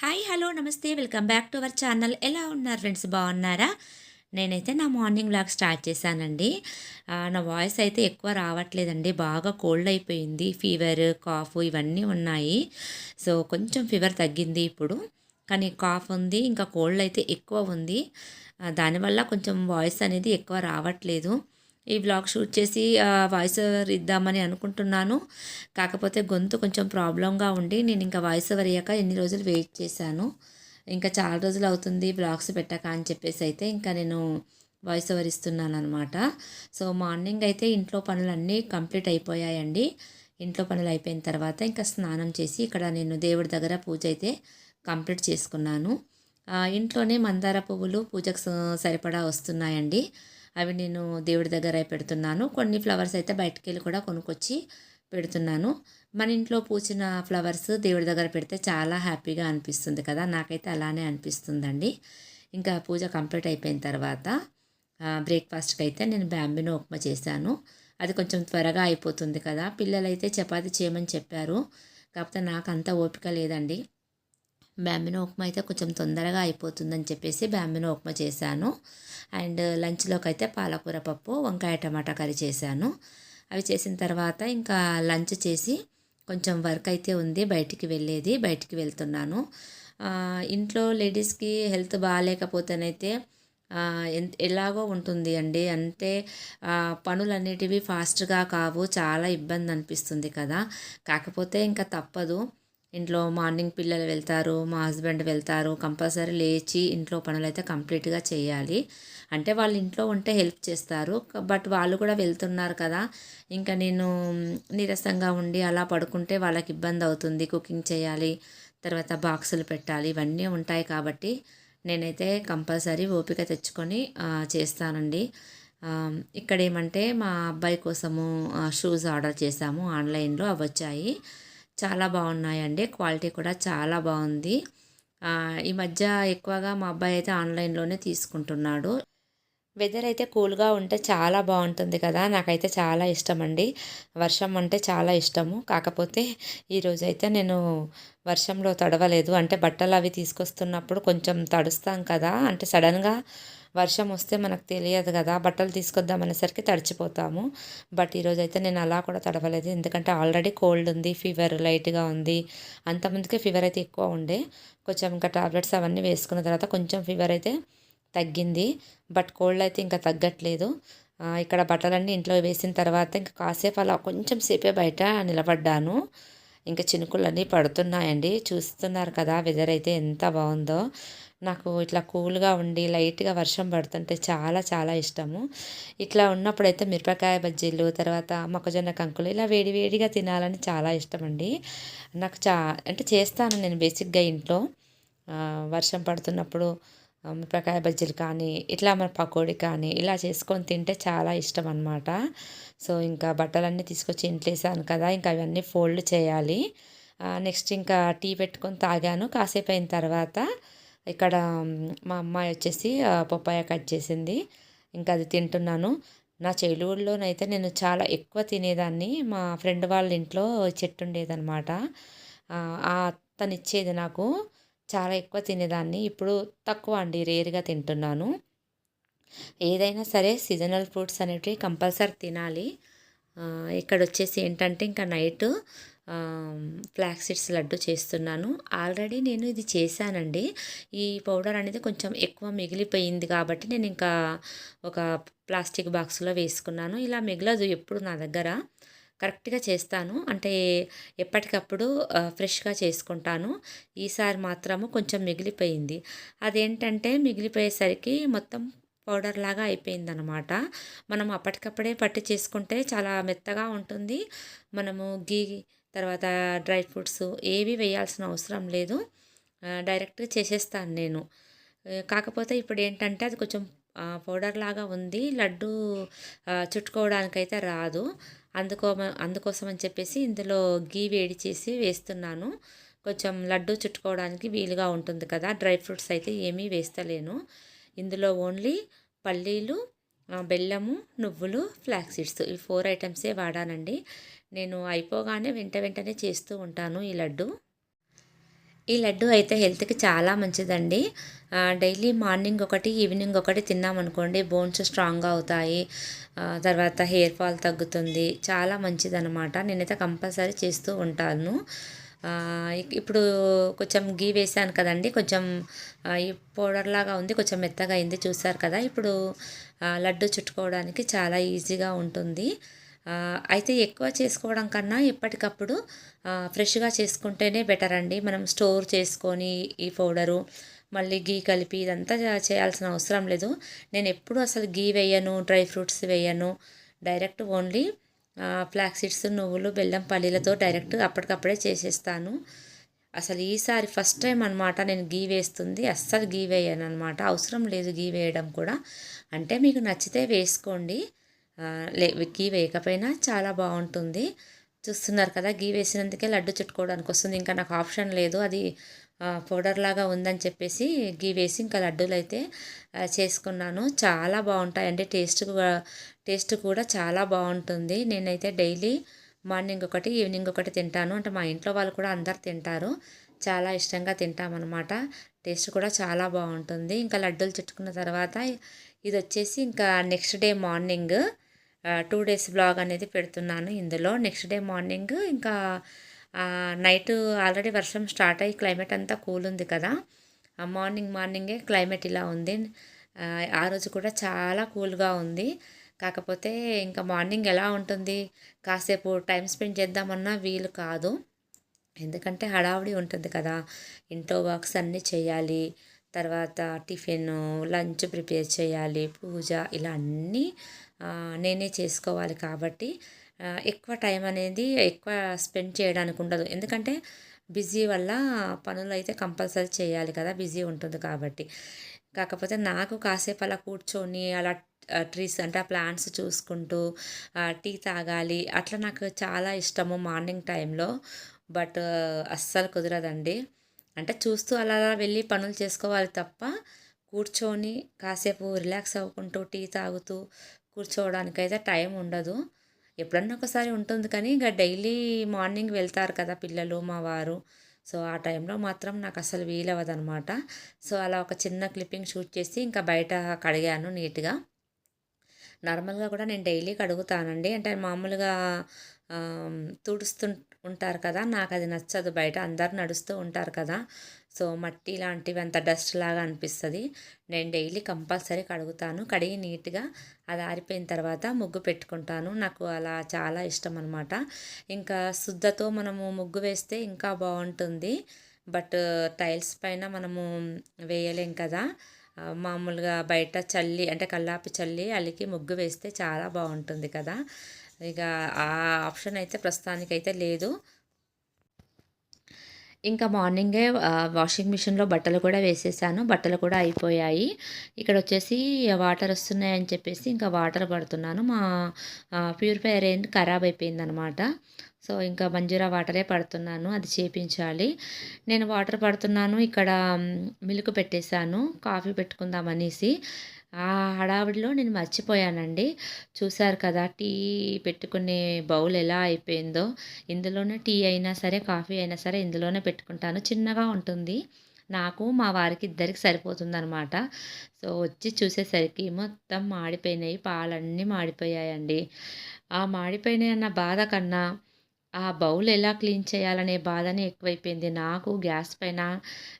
Hi hello నమస్తే. Welcome back to our channel. ఎలా ఉన్నారు ఫ్రెండ్స్? బాగున్నారా? నేనైతే నా మార్నింగ్ బ్లాగ్ స్టార్ట్ చేశానండి. నా వాయిస్ అయితే ఎక్కువ రావట్లేదండి. బాగా కోల్డ్ అయిపోయింది. ఫీవర్ కాఫ్ ఇవన్నీ ఉన్నాయి. సో కొంచెం ఫీవర్ తగ్గింది ఇప్పుడు. కానీ కాఫ్ ఉంది ఇంకా కోల్డ్ అయితే ఎక్కువ ఉంది. దానివల్ల కొంచెం వాయిస్ అనేది ఎక్కువ రావట్లేదు. ఈ బ్లాగ్ షూట్ చేసి వాయిస్ ఓవర్ ఇద్దామని అనుకుంటున్నాను. కాకపోతే గొంతు కొంచెం ప్రాబ్లంగా ఉండి నేను ఇంకా వాయిస్ ఓవర్ అయ్యాక ఎన్ని రోజులు వెయిట్ చేశాను. ఇంకా చాలా రోజులు అవుతుంది బ్లాగ్స్ పెట్టాక అని చెప్పేసి అయితే ఇంకా నేను వాయిస్ ఓవర్ ఇస్తున్నాను అనమాట సో మార్నింగ్ అయితే ఇంట్లో పనులన్నీ కంప్లీట్ అయిపోయాయండి. ఇంట్లో పనులు అయిపోయిన తర్వాత ఇంకా స్నానం చేసి ఇక్కడ నేను దేవుడి దగ్గర పూజ అయితే కంప్లీట్ చేసుకున్నాను. ఇంట్లోనే మందార పువ్వులు పూజకు సరిపడా వస్తున్నాయండి. అవి నేను దేవుడి దగ్గర పెడుతున్నాను. కొన్ని ఫ్లవర్స్ అయితే బయటికి వెళ్ళి కూడా కొనుక్కొచ్చి పెడుతున్నాను. మన ఇంట్లో పూచిన ఫ్లవర్స్ దేవుడి దగ్గర పెడితే చాలా హ్యాపీగా అనిపిస్తుంది కదా. నాకైతే అలానే అనిపిస్తుందండి. ఇంకా పూజ కంప్లీట్ అయిపోయిన తర్వాత బ్రేక్ఫాస్ట్కి అయితే నేను బ్యాంబినో ఉప్మా చేశాను. అది కొంచెం త్వరగా అయిపోతుంది కదా. పిల్లలైతే చపాతీ చేయమని చెప్పారు. కాకపోతే నాకు అంత ఓపిక లేదండి. బ్యాంబినో ఉప్మా అయితే కొంచెం తొందరగా అయిపోతుందని చెప్పేసి బ్యాంబినో ఉప్మా చేశాను. అండ్ లంచ్లోకి అయితే పాలకూర పప్పు వంకాయ టమాటా కర్రీ చేశాను. అవి చేసిన తర్వాత ఇంకా లంచ్ చేసి కొంచెం వర్క్ అయితే ఉంది బయటికి వెళ్ళేది బయటికి వెళ్తున్నాను. ఇంట్లో లేడీస్కి హెల్త్ బాగాలేకపోతేనైతే ఎన్- ఎలాగో ఉంటుంది అండి. అంటే ఆ, పనులన్నిటివి ఫాస్ట్గా కావు చాలా ఇబ్బంది అనిపిస్తుంది కదా. కాకపోతే ఇంకా తప్పదు. ఇంట్లో మార్నింగ్ పిల్లలు వెళ్తారు మా హస్బెండ్ వెళ్తారు కంపల్సరీ లేచి ఇంట్లో పనులు అయితే కంప్లీట్గా చేయాలి. అంటే వాళ్ళు ఇంట్లో ఉంటే హెల్ప్ చేస్తారు. బట్ వాళ్ళు కూడా వెళ్తున్నారు కదా. ఇంకా నేను నీరసంగా ఉండి అలా పడుకుంటే వాళ్ళకి ఇబ్బంది అవుతుంది. కుకింగ్ చేయాలి తర్వాత బాక్సులు పెట్టాలి ఇవన్నీ ఉంటాయి కాబట్టి నేనైతే కంపల్సరీ ఓపిక తెచ్చుకొని చేస్తానండి. ఇక్కడ ఏమంటే మా అబ్బాయి కోసము షూస్ ఆర్డర్ చేశాము. ఆన్లైన్లో అవి వచ్చాయి. చాలా బాగున్నాయండి. క్వాలిటీ కూడా చాలా బాగుంది. ఈ మధ్య ఎక్కువగా మా అబ్బాయి అయితే ఆన్లైన్లోనే తీసుకుంటున్నాడు. వెదర్ అయితే కూల్గా ఉంటే చాలా బాగుంటుంది కదా. నాకైతే చాలా ఇష్టం అండి వర్షం అంటే చాలా ఇష్టము. కాకపోతే ఈరోజు అయితే నేను వర్షంలో తడవలేదు. అంటే బట్టలు అవి తీసుకొస్తున్నప్పుడు కొంచెం తడుస్తాం కదా. అంటే సడన్గా వర్షం వస్తే మనకు తెలియదు కదా. బట్టలు తీసుకొద్దాం అనేసరికి తడిచిపోతాము. బట్ ఈరోజు అయితే నేను అలా కూడా తడవలేదు. ఎందుకంటే ఆల్రెడీ కోల్డ్ ఉంది ఫీవర్ లైట్గా ఉంది. అంతమందికే ఫీవర్ అయితే ఎక్కువ ఉండే. కొంచెం ఇంకా టాబ్లెట్స్ అవన్నీ వేసుకున్న తర్వాత కొంచెం ఫీవర్ అయితే తగ్గింది. బట్ కోల్డ్ అయితే ఇంకా తగ్గట్లేదు. ఇక్కడ బట్టలన్నీ ఇంట్లో వేసిన తర్వాత ఇంకా కాసేపు అలా కొంచెం సేపే బయట నిలబడ్డాను. ఇంకా చినుకులన్నీ పడుతున్నాయండి. చూస్తున్నారు కదా వెదర్ అయితే ఎంత బాగుందో. నాకు ఇట్లా కూల్గా ఉండి లైట్గా వర్షం పడుతుంటే చాలా చాలా ఇష్టము. ఇట్లా ఉన్నప్పుడైతే మిరపకాయ బజ్జీలు తర్వాత మొక్కజొన్న కంకులు ఇలా వేడి వేడిగా తినాలని చాలా ఇష్టం అండి నాకు చా అంటే చేస్తాను నేను బేసిక్గా ఇంట్లో. వర్షం పడుతున్నప్పుడు మిరపకాయ బజ్జీలు కానీ ఇట్లా మన పకోడీ కానీ ఇలా చేసుకొని తింటే చాలా ఇష్టం అనమాట సో ఇంకా బట్టలన్నీ తీసుకొచ్చి ఇంట్లో వేసాను కదా ఇంకా అవన్నీ ఫోల్డ్ చేయాలి. నెక్స్ట్ ఇంకా టీ పెట్టుకొని తాగాను. కాసేపు అయిన తర్వాత ఇక్కడ మా అమ్మాయి వచ్చేసి ఆ, పప్పాయ కట్ చేసింది. ఇంకా అది తింటున్నాను. నా చెలువుల్లోనైతే నేను చాలా ఎక్కువ తినేదాన్ని. మా ఫ్రెండ్ వాళ్ళ ఇంట్లో చెట్టు ఉండేదనమాట తను ఇచ్చేది నాకు. చాలా ఎక్కువ తినేదాన్ని. ఇప్పుడు తక్కువ అండి రేర్గా తింటున్నాను. ఏదైనా సరే సీజనల్ ఫ్రూట్స్ అనేటివి కంపల్సరీ తినాలి. ఇక్కడ వచ్చేసి ఏంటంటే ఇంకా నైట్ ఫ్లాక్ సీడ్స్ లడ్డు చేస్తున్నాను. ఆల్రెడీ నేను ఇది చేశానండి. ఈ పౌడర్ అనేది కొంచెం ఎక్కువ మిగిలిపోయింది కాబట్టి నేను ఇంకా ఒక ప్లాస్టిక్ బాక్స్లో వేసుకున్నాను. ఇలా మిగలదు ఎప్పుడు నా దగ్గర. కరెక్ట్గా చేస్తాను. అంటే ఎప్పటికప్పుడు ఫ్రెష్గా చేసుకుంటాను. ఈసారి మాత్రము కొంచెం మిగిలిపోయింది. అదేంటంటే మిగిలిపోయేసరికి మొత్తం పౌడర్ లాగా అయిపోయిందనమాట మనం అప్పటికప్పుడే పట్టి చేసుకుంటే చాలా మెత్తగా ఉంటుంది. మనము గీ తర్వాత డ్రై ఫ్రూట్స్ ఏవి వేయాల్సిన అవసరం లేదు. డైరెక్ట్గా చేసేస్తాను నేను. కాకపోతే ఇప్పుడు ఏంటంటే అది కొంచెం పౌడర్ లాగా ఉంది. లడ్డు చుట్టుకోవడానికైతే రాదు. అందుకో అందుకోసం అని చెప్పేసి ఇందులో గీ వేడి చేసి వేస్తున్నాను. కొంచెం లడ్డు చుట్టుకోవడానికి వీలుగా ఉంటుంది కదా. డ్రై ఫ్రూట్స్ అయితే ఏమీ వేస్తలేను. ఇందులో ఓన్లీ పల్లీలు బెల్లము నువ్వులు ఫ్లాక్ సీడ్స్ ఈ ఫోర్ ఐటమ్సే వాడానండి. నేను అయిపోగానే వెంట వెంటనే చేస్తూ ఉంటాను ఈ లడ్డు. ఈ లడ్డు అయితే హెల్త్కి చాలా మంచిదండి. డైలీ మార్నింగ్ ఒకటి ఈవినింగ్ ఒకటి తిన్నామనుకోండి బోన్స్ స్ట్రాంగ్గా అవుతాయి. తర్వాత హెయిర్ ఫాల్ తగ్గుతుంది. చాలా మంచిదనమాట నేనైతే కంపల్సరీ చేస్తూ ఉంటాను. ఇప్పుడు కొంచెం గీ వేసాను కదండి కొంచెం ఈ పౌడర్ లాగా ఉంది కొంచెం మెత్తగా అయింది చూసారు కదా. ఇప్పుడు లడ్డు చుట్టుకోవడానికి చాలా ఈజీగా ఉంటుంది. అయితే ఎక్కువ చేసుకోవడం కన్నా ఎప్పటికప్పుడు ఫ్రెష్గా చేసుకుంటేనే బెటర్ అండి. మనం స్టోర్ చేసుకొని ఈ పౌడరు మళ్ళీ గీ కలిపి ఇదంతా చేయాల్సిన అవసరం లేదు. నేను ఎప్పుడు అసలు గీ వేయను డ్రై ఫ్రూట్స్ వేయను. డైరెక్ట్ ఓన్లీ ఫ్లాక్ సీడ్స్ నువ్వులు బెల్లం పల్లీలతో డైరెక్ట్ అప్పటికప్పుడే చేసేస్తాను. అసలు ఈసారి ఫస్ట్ టైం అనమాట నేను గీ వేస్తుంది. అస్సలు గీ వేయను అనమాట అవసరం లేదు గీ వేయడం కూడా. అంటే మీకు నచ్చితే వేసుకోండి. గీ వేయకపోయినా చాలా బాగుంటుంది. చూస్తున్నారు కదా గీ వేసినందుకే లడ్డు చుట్టుకోవడానికి వస్తుంది. ఇంకా నాకు ఆప్షన్ లేదు. అది పౌడర్ లాగా ఉందని చెప్పేసి గీ వేసి ఇంకా లడ్డూలు అయితే చేసుకున్నాను. చాలా బాగుంటాయండి. టేస్ట్ టేస్ట్ కూడా చాలా బాగుంటుంది. నేనైతే డైలీ మార్నింగ్ ఒకటి ఈవినింగ్ ఒకటి తింటాను. అంటే మా ఇంట్లో వాళ్ళు కూడా అందరు తింటారు. చాలా ఇష్టంగా తింటామన్నమాట. టేస్ట్ కూడా చాలా బాగుంటుంది. ఇంకా లడ్డూలు చుట్టుకున్న తర్వాత ఇది వచ్చేసి ఇంకా next day morning two days blog అనేది పెడుతున్నాను ఇందులో. నెక్స్ట్ డే మార్నింగ్ ఇంకా నైట్ ఆల్రెడీ వర్షం స్టార్ట్ అయ్యి క్లైమేట్ అంతా కూల్ ఉంది కదా. ఆ మార్నింగ్ మార్నింగే క్లైమేట్ ఇలా ఉంది. ఆ, రోజు కూడా చాలా కూల్గా ఉంది. కాకపోతే ఇంకా మార్నింగ్ ఎలా ఉంటుంది? కాసేపు టైం స్పెండ్ చేద్దామన్నా వీలు కాదు. ఎందుకంటే హడావుడి ఉంటుంది కదా. ఇంట్లో వర్క్స్ అన్నీ చేయాలి. తర్వాత టిఫిన్ లంచ్ ప్రిపేర్ చేయాలి. పూజ ఇలా అన్నీ నేనే చేసుకోవాలి కాబట్టి ఎక్కువ టైం అనేది ఎక్కువ స్పెండ్ చేయడానికి ఉండదు. ఎందుకంటే బిజీ వల్ల పనులు అయితే కంపల్సరీ చేయాలి కదా బిజీ ఉంటుంది కాబట్టి. కాకపోతే నాకు కాసేపు అలా కూర్చొని అలా ట్రీస్ అంటే ఆ ప్లాంట్స్ చూసుకుంటూ టీ తాగాలి అట్లా నాకు చాలా ఇష్టము మార్నింగ్ టైంలో బట్ అస్సలు కుదరదండి. అంటే చూస్తూ అలా అలా వెళ్ళి పనులు చేసుకోవాలి తప్ప కూర్చొని కాసేపు రిలాక్స్ అవ్వకుంటూ టీ తాగుతూ కూర్చోవడానికైతే టైం ఉండదు. ఎప్పుడన్నా ఒకసారి ఉంటుంది కానీ ఇంకా డైలీ మార్నింగ్ వెళ్తారు కదా పిల్లలు మా వారు. సో ఆ టైంలో మాత్రం నాకు అసలు వీలవదనమాట సో అలా ఒక చిన్న క్లిప్పింగ్ షూట్ చేసి ఇంకా బయట కడిగాను నీట్గా. నార్మల్గా కూడా నేను డైలీ కడుగుతానండి. అంటే మామూలుగా తుడుస్తు ఉంటారు కదా నాకు అది నచ్చదు. బయట అందరు నడుస్తూ ఉంటారు కదా. సో మట్టి లాంటివి అంత డస్ట్ లాగా అనిపిస్తుంది. నేను డైలీ కంపల్సరీ కడుగుతాను. కడిగి నీట్గా అది ఆరిపోయిన తర్వాత ముగ్గు పెట్టుకుంటాను. నాకు అలా చాలా ఇష్టం అనమాట ఇంకా శుద్ధతో మనము ముగ్గు వేస్తే ఇంకా బాగుంటుంది. బట్ టైల్స్ పైన మనము వేయలేం కదా. మామూలుగా బయట చల్లి అంటే కల్లాపి చల్లి అలికి ముగ్గు వేస్తే చాలా బాగుంటుంది కదా. ఇక ఆ ఆప్షన్ అయితే ప్రస్తుతానికైతే లేదు. ఇంకా మార్నింగే వాషింగ్ మిషన్లో బట్టలు కూడా వేసేసాను. బట్టలు కూడా అయిపోయాయి. ఇక్కడ వచ్చేసి వాటర్ వస్తున్నాయని చెప్పేసి ఇంకా వాటర్ పడుతున్నాను. మా ప్యూరిఫైర్ ఏంటి ఖరాబ్ అయిపోయిందనమాట. సో ఇంకా మంజూరా వాటరే పడుతున్నాను. అది చేపించాలి. నేను వాటర్ పడుతున్నాను. ఇక్కడ మిల్క్ పెట్టేశాను. కాఫీ పెట్టుకుందాం అనేసి. ఆ హడావిడిలో నేను మర్చిపోయానండి. చూశారు కదా టీ పెట్టుకునే బౌల్ ఎలా అయిపోయిందో. ఇందులోనే టీ అయినా సరే కాఫీ అయినా సరే ఇందులోనే పెట్టుకుంటాను. చిన్నగా ఉంటుంది. నాకు మా వారికి ఇద్దరికి సరిపోతుందనమాట సో వచ్చి చూసేసరికి మొత్తం మాడిపోయినాయి. పాలన్నీ మాడిపోయాయండి. ఆ మాడిపోయినాయి అన్న బాధ కన్నా ఆ బౌల్ ఎలా క్లీన్ చేయాలనే బాధనే ఎక్కువైపోయింది. నాకు గ్యాస్ పైన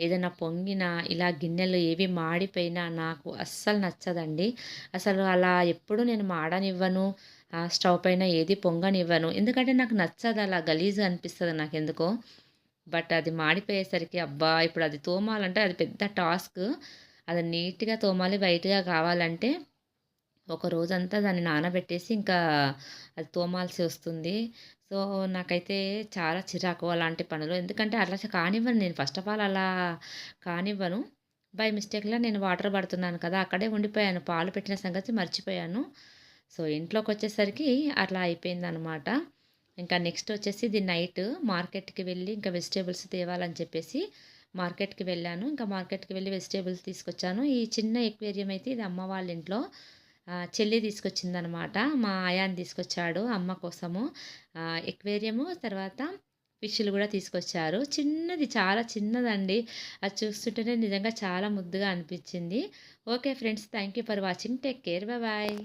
ఏదైనా పొంగినా ఇలా గిన్నెలు ఏవి మాడిపోయినా నాకు అస్సలు నచ్చదండి. అసలు అలా ఎప్పుడు నేను మాడనివ్వను ఆ స్టవ్ పైన ఏది పొంగనివ్వను. ఎందుకంటే నాకు నచ్చదు అలా గలీజ్ అనిపిస్తుంది నాకు ఎందుకో బట్ అది మాడిపోయేసరికి అబ్బా! ఇప్పుడు అది తోమాలంటే అది పెద్ద టాస్క్. అది నీట్గా తోమాలి వైట్గా కావాలంటే ఒక రోజంతా దాన్ని నానబెట్టేసి ఇంకా అది తోమాల్సి వస్తుంది. సో నాకైతే చాలా చిరాకు అలాంటి పనులు. ఎందుకంటే అట్లా కానివ్వను నేను. ఫస్ట్ ఆఫ్ ఆల్ అలా కానివ్వను. బై మిస్టేక్లో నేను వాటర్ పడుతున్నాను కదా అక్కడే ఉండిపోయాను. పాలు పెట్టిన సంగతి మర్చిపోయాను. సో ఇంట్లోకి వచ్చేసరికి అట్లా అయిపోయిందనమాట ఇంకా నెక్స్ట్ వచ్చేసి ఇది నైట్ మార్కెట్కి వెళ్ళి ఇంకా వెజిటేబుల్స్ తేవాలని చెప్పేసి మార్కెట్కి వెళ్ళాను. ఇంకా మార్కెట్కి వెళ్ళి వెజిటేబుల్స్ తీసుకొచ్చాను. ఈ చిన్న ఎక్వేరియం అయితే ఇది అమ్మ వాళ్ళ ఇంట్లో. చెల్లి తీసుకొచ్చిందనమాట మా ఆయాన్ని తీసుకొచ్చాడు అమ్మ కోసము. ఎక్వేరియము తర్వాత ఫిష్లు కూడా తీసుకొచ్చారు. చిన్నది చాలా చిన్నదండి. అది చూస్తుంటేనే నిజంగా చాలా ముద్దుగా అనిపించింది. Okay friends thank you for watching. Take care. Bye.